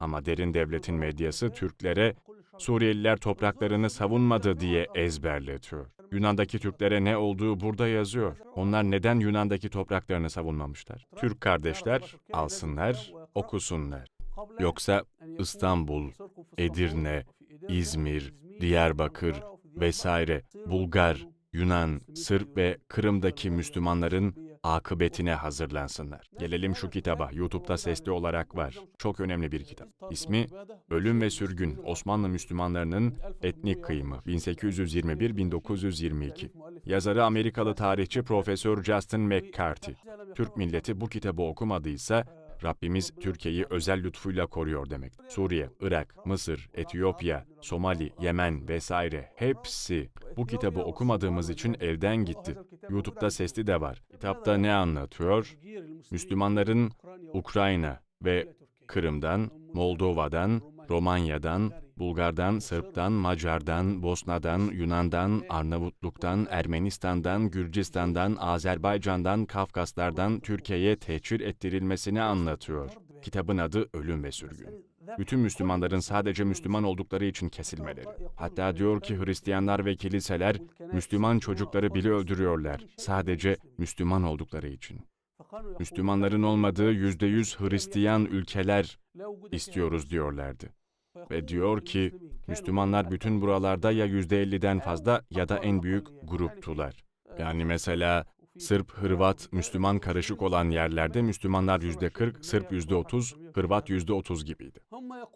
Ama derin devletin medyası Türklere Suriyeliler topraklarını savunmadı diye ezberletiyor. Yunan'daki Türklere ne olduğu burada yazıyor. Onlar neden Yunan'daki topraklarını savunmamışlar? Türk kardeşler alsınlar, okusunlar. Yoksa İstanbul, Edirne, İzmir, Diyarbakır vesaire Bulgar, Yunan, Sırp ve Kırım'daki Müslümanların akıbetine hazırlansınlar. Gelelim şu kitaba. YouTube'da sesli olarak var. Çok önemli bir kitap. İsmi Ölüm ve Sürgün Osmanlı Müslümanlarının Etnik Kıyımı 1821-1922. Yazarı Amerikalı tarihçi Profesör Justin McCarthy. Türk milleti bu kitabı okumadıysa Rabbimiz Türkiye'yi özel lütfuyla koruyor demek. Suriye, Irak, Mısır, Etiyopya, Somali, Yemen vesaire hepsi bu kitabı okumadığımız için elden gitti. YouTube'da sesli de var. Kitapta ne anlatıyor? Müslümanların Ukrayna ve Kırım'dan, Moldova'dan, Romanya'dan, Bulgar'dan, Sırp'tan, Macar'dan, Bosna'dan, Yunan'dan, Arnavutluk'tan, Ermenistan'dan, Gürcistan'dan, Azerbaycan'dan, Kafkaslardan Türkiye'ye teçhir ettirilmesini anlatıyor. Kitabın adı Ölüm ve Sürgün. Bütün Müslümanların sadece Müslüman oldukları için kesilmeleri. Hatta diyor ki Hristiyanlar ve kiliseler Müslüman çocukları bile öldürüyorlar. Sadece Müslüman oldukları için. Müslümanların olmadığı yüzde yüz Hristiyan ülkeler istiyoruz diyorlardı. Ve diyor ki Müslümanlar bütün buralarda ya yüzde elliden fazla ya da en büyük gruptular. Yani mesela Sırp, Hırvat, Müslüman karışık olan yerlerde Müslümanlar yüzde 40, Sırp yüzde 30, Hırvat yüzde 30 gibiydi.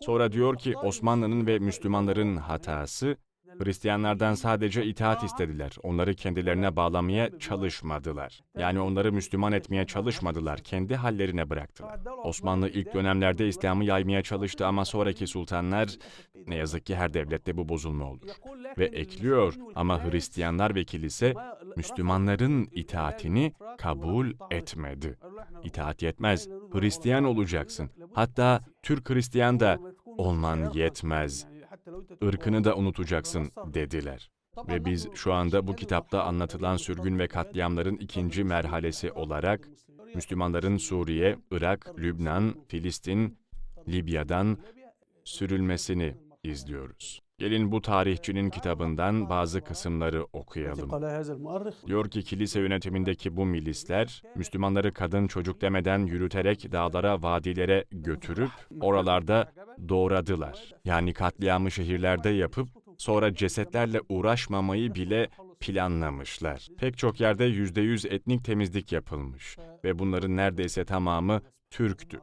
Sonra diyor ki Osmanlı'nın ve Müslümanların hatası Hristiyanlardan sadece itaat istediler. Onları kendilerine bağlamaya çalışmadılar. Yani onları Müslüman etmeye çalışmadılar. Kendi hallerine bıraktılar. Osmanlı ilk dönemlerde İslam'ı yaymaya çalıştı ama sonraki sultanlar ne yazık ki her devlette bu bozulma olur. Ve ekliyor ama Hristiyanlar ve kilise Müslümanların itaatini kabul etmedi. İtaat yetmez. Hristiyan olacaksın. Hatta Türk Hristiyan da olman yetmez ırkını da unutacaksın dediler. Ve biz şu anda bu kitapta anlatılan sürgün ve katliamların ikinci merhalesi olarak Müslümanların Suriye, Irak, Lübnan, Filistin, Libya'dan sürülmesini izliyoruz. Gelin bu tarihçinin kitabından bazı kısımları okuyalım. Diyor ki kilise yönetimindeki bu milisler, Müslümanları kadın çocuk demeden yürüterek dağlara, vadilere götürüp oralarda doğradılar. Yani katliamı şehirlerde yapıp sonra cesetlerle uğraşmamayı bile planlamışlar. Pek çok yerde yüzde yüz etnik temizlik yapılmış ve bunların neredeyse tamamı Türktü.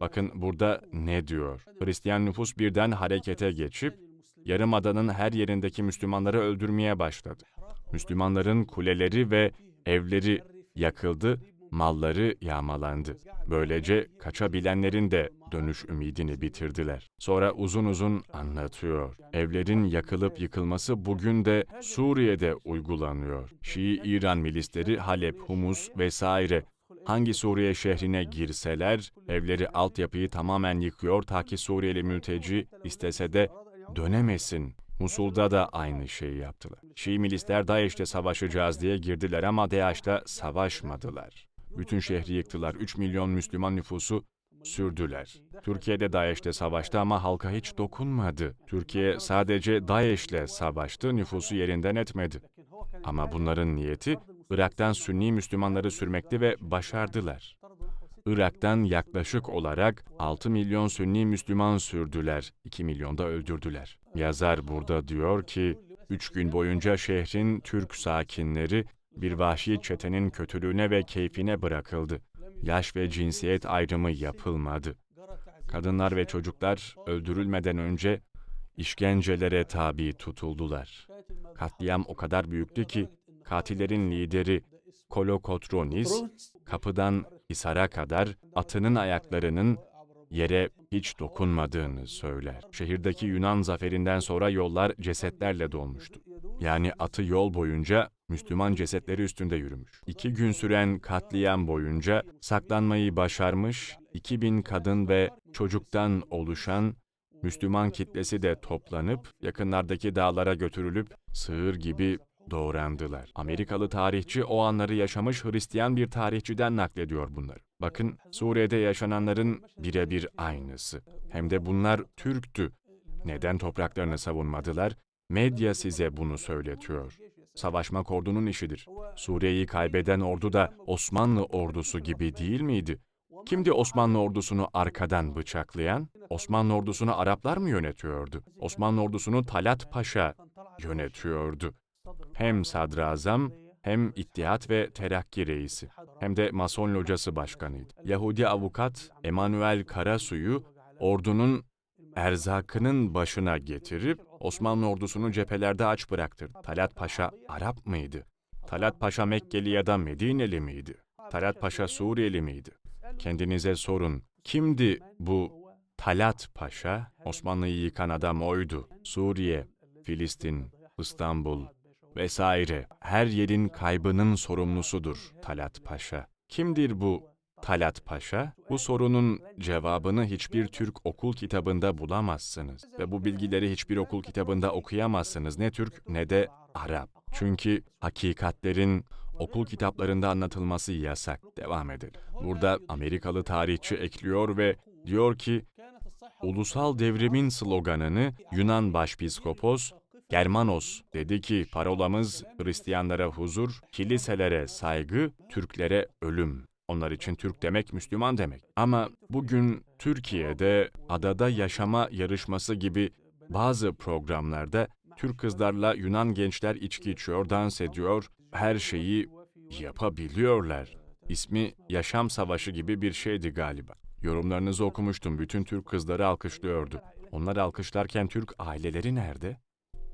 Bakın burada ne diyor? Hristiyan nüfus birden harekete geçip Yarımada'nın her yerindeki Müslümanları öldürmeye başladı. Müslümanların kuleleri ve evleri yakıldı, malları yağmalandı. Böylece kaçabilenlerin de dönüş ümidini bitirdiler. Sonra uzun uzun anlatıyor. Evlerin yakılıp yıkılması bugün de Suriye'de uygulanıyor. Şii İran milisleri Halep, Humus vesaire hangi Suriye şehrine girseler evleri altyapıyı tamamen yıkıyor ta ki Suriyeli mülteci istese de dönemesin. Musul'da da aynı şeyi yaptılar. Şii milisler DAEŞ'te savaşacağız diye girdiler ama DAEŞ'te savaşmadılar. Bütün şehri yıktılar. 3 milyon Müslüman nüfusu sürdüler. Türkiye'de DAEŞ'te savaştı ama halka hiç dokunmadı. Türkiye sadece DAEŞ'le savaştı, nüfusu yerinden etmedi. Ama bunların niyeti Irak'tan Sünni Müslümanları sürmekti ve başardılar. Irak'tan yaklaşık olarak 6 milyon Sünni Müslüman sürdüler, 2 milyon da öldürdüler. Yazar burada diyor ki, üç gün boyunca şehrin Türk sakinleri bir vahşi çetenin kötülüğüne ve keyfine bırakıldı. Yaş ve cinsiyet ayrımı yapılmadı. Kadınlar ve çocuklar öldürülmeden önce işkencelere tabi tutuldular. Katliam o kadar büyüktü ki katillerin lideri Kolokotronis kapıdan Hisar'a kadar atının ayaklarının yere hiç dokunmadığını söyler. Şehirdeki Yunan zaferinden sonra yollar cesetlerle dolmuştu. Yani atı yol boyunca Müslüman cesetleri üstünde yürümüş. İki gün süren katliam boyunca saklanmayı başarmış, 2000 kadın ve çocuktan oluşan Müslüman kitlesi de toplanıp yakınlardaki dağlara götürülüp sığır gibi doğrandılar. Amerikalı tarihçi o anları yaşamış Hristiyan bir tarihçiden naklediyor bunları. Bakın Suriye'de yaşananların birebir aynısı. Hem de bunlar Türktü. Neden topraklarını savunmadılar? Medya size bunu söyletiyor. Savaşmak ordunun işidir. Suriye'yi kaybeden ordu da Osmanlı ordusu gibi değil miydi? Kimdi Osmanlı ordusunu arkadan bıçaklayan? Osmanlı ordusunu Araplar mı yönetiyordu? Osmanlı ordusunu Talat Paşa yönetiyordu. Hem sadrazam hem İttihat ve Terakki reisi hem de Mason locası başkanıydı. Yahudi avukat Emanuel Karasu'yu ordunun erzakının başına getirip Osmanlı ordusunu cephelerde aç bıraktırdı. Talat Paşa Arap mıydı? Talat Paşa Mekkeli ya da Medineli miydi? Talat Paşa Suriyeli miydi? Kendinize sorun. Kimdi bu Talat Paşa? Osmanlı'yı yıkan adam oydu. Suriye, Filistin, İstanbul vesaire her yerin kaybının sorumlusudur Talat Paşa. Kimdir bu Talat Paşa? Bu sorunun cevabını hiçbir Türk okul kitabında bulamazsınız ve bu bilgileri hiçbir okul kitabında okuyamazsınız ne Türk ne de Arap. Çünkü hakikatlerin okul kitaplarında anlatılması yasak. Devam edelim. Burada Amerikalı tarihçi ekliyor ve diyor ki ulusal devrimin sloganını Yunan Başpiskopos Germanos dedi ki parolamız Hristiyanlara huzur, kiliselere saygı, Türklere ölüm. Onlar için Türk demek Müslüman demek. Ama bugün Türkiye'de adada yaşama yarışması gibi bazı programlarda Türk kızlarla Yunan gençler içki içiyor, dans ediyor, her şeyi yapabiliyorlar. İsmi Yaşam Savaşı gibi bir şeydi galiba. Yorumlarınızı okumuştum. Bütün Türk kızları alkışlıyordu. Onlar alkışlarken Türk aileleri nerede?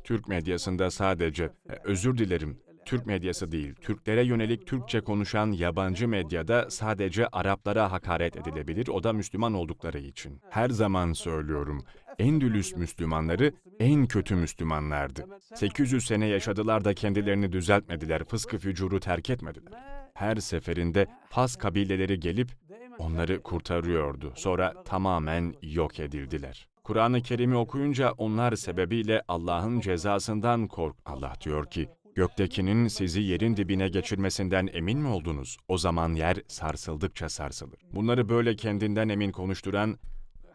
Türk medyasında sadece, e, özür dilerim, Türk medyası değil, Türklere yönelik Türkçe konuşan yabancı medyada sadece Araplara hakaret edilebilir, o da Müslüman oldukları için. Her zaman söylüyorum, Endülüs Müslümanları en kötü Müslümanlardı. 800 sene yaşadılar da kendilerini düzeltmediler, fıskı fücuru terk etmediler. Her seferinde Fas kabileleri gelip onları kurtarıyordu. Sonra tamamen yok edildiler. Kur'an-ı Kerim'i okuyunca onlar sebebiyle Allah'ın cezasından kork. Allah diyor ki, Göktekinin sizi yerin dibine geçirmesinden emin mi oldunuz? O zaman yer sarsıldıkça sarsılır. Bunları böyle kendinden emin konuşturan,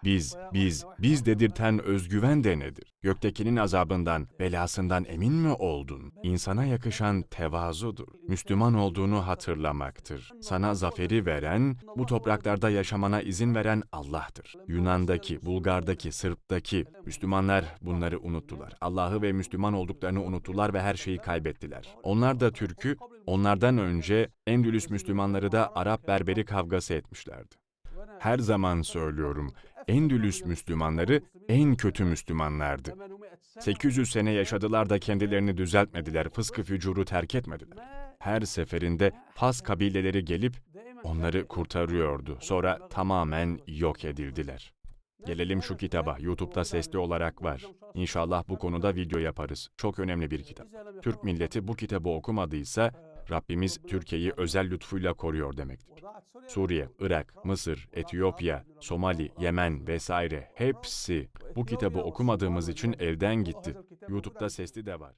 biz, biz, biz dedirten özgüven de nedir? Göktekinin azabından, belasından emin mi oldun? İnsana yakışan tevazudur. Müslüman olduğunu hatırlamaktır. Sana zaferi veren, bu topraklarda yaşamana izin veren Allah'tır. Yunan'daki, Bulgar'daki, Sırp'taki Müslümanlar bunları unuttular. Allah'ı ve Müslüman olduklarını unuttular ve her şeyi kaybettiler. Onlar da Türk'ü, onlardan önce Endülüs Müslümanları da Arap Berberi kavgası etmişlerdi. Her zaman söylüyorum, Endülüs Müslümanları en kötü Müslümanlardı. 800 sene yaşadılar da kendilerini düzeltmediler, fıskı fücuru terk etmediler. Her seferinde Fas kabileleri gelip onları kurtarıyordu. Sonra tamamen yok edildiler. Gelelim şu kitaba. YouTube'da sesli olarak var. İnşallah bu konuda video yaparız. Çok önemli bir kitap. Türk milleti bu kitabı okumadıysa Rabbimiz Türkiye'yi özel lütfuyla koruyor demektir. Suriye, Irak, Mısır, Etiyopya, Somali, Yemen vesaire hepsi bu kitabı okumadığımız için elden gitti. YouTube'da sesli de var.